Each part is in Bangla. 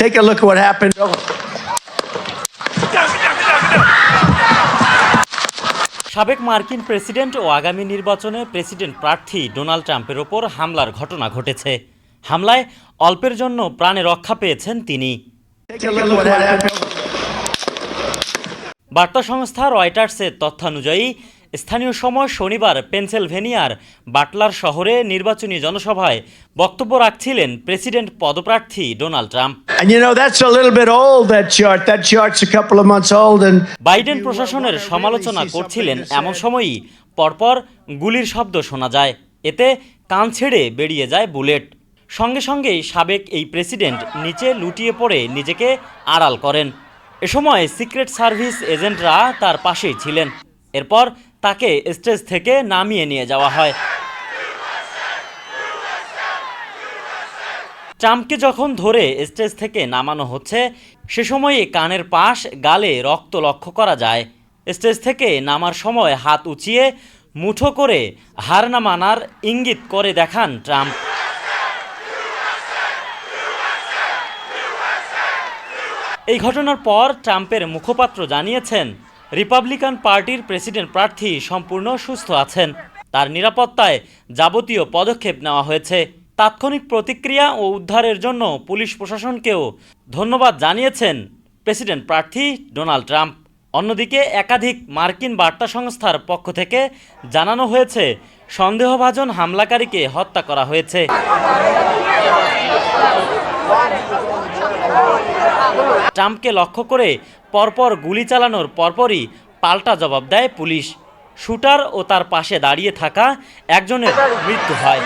Take a look at what happened. সাবেক মার্কিন প্রেসিডেন্ট ও আগামী নির্বাচনে প্রেসিডেন্ট প্রার্থী ডোনাল্ড ট্রাম্পের ওপর হামলার ঘটনা ঘটেছে হামলায় অল্পের জন্য প্রাণে রক্ষা পেয়েছেন তিনি. বার্তা সংস্থা রয়টার্সের তথ্যানুযায়ী স্থানীয় সময় শনিবার পেনসিলভেনিয়ার বাটলার শহরে নির্বাচনী জনসভায় বক্তব্য রাখছিলেন প্রেসিডেন্ট পদপ্রার্থী Donald Trump And you know, that's a little bit old, that chart. That chart's a couple of months old. And Biden প্রশাসনের সমালোচনা করছিলেন এমন সময়ই পরপর গুলির শব্দ শোনা যায় এতে কান ছেড়ে বেরিয়ে যায় বুলেট সঙ্গে সঙ্গেই সাবেক এই প্রেসিডেন্ট নিচে লুটিয়ে পড়ে নিজেকে আড়াল করেন এ সময় সিক্রেট সার্ভিস এজেন্টরা তার পাশেই ছিলেন এরপর তাকে স্টেজ থেকে নামিয়ে নিয়ে যাওয়া হয় ট্রাম্পকে যখন ধরে স্টেজ থেকে নামানো হচ্ছে, সে সময়ে কানের পাশ, গালে রক্ত লক্ষ্য করা যায়। স্টেজ থেকে নামার সময় হাত উঁচিয়ে মুঠো করে হার না মানার ইঙ্গিত করে দেখান ট্রাম্প। এই ঘটনার পর ট্রাম্পের মুখপাত্র জানিয়েছেন, রিপাবলিকান পার্টির প্রেসিডেন্ট প্রার্থী সম্পূর্ণ সুস্থ আছেন। তার নিরাপত্তায় যাবতীয় পদক্ষেপ নেওয়া হয়েছে। তাৎক্ষণিক প্রতিক্রিয়া ও উদ্ধারের জন্য পুলিশ প্রশাসনকেও ধন্যবাদ জানিয়েছেন প্রেসিডেন্ট প্রার্থী ডোনাল্ড ট্রাম্প। অন্যদিকে একাধিক মার্কিন বার্তা সংস্থার পক্ষ থেকে জানানো হয়েছে, সন্দেহভাজন হামলাকারীকে হত্যা করা হয়েছে। ট্রাম্পকে লক্ষ্য করে পরপর গুলি চালানোর পরপরই পাল্টা জবাব দেয় পুলিশ। শুটার ও তার পাশে দাঁড়িয়ে থাকা একজনের মৃত্যু হয়।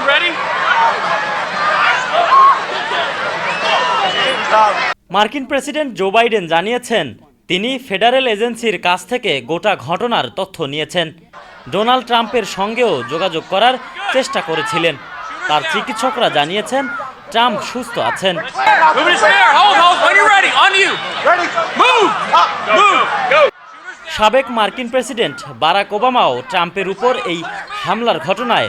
মার্কিন প্রেসিডেন্ট জো বাইডেন জানিয়েছেন, তিনি ফেডারেল এজেন্সির কাছ থেকে গোটা ঘটনার তথ্য নিয়েছেন ডোনাল্ড ট্রাম্পের সঙ্গেও যোগাযোগ করার চেষ্টা করেছিলেন তার চিকিৎসকরা জানিয়েছেন, ট্রাম্প সুস্থ আছেন. সাবেক মার্কিন প্রেসিডেন্ট বারাক ওবামাও ট্রাম্পের উপর এই হামলার ঘটনায়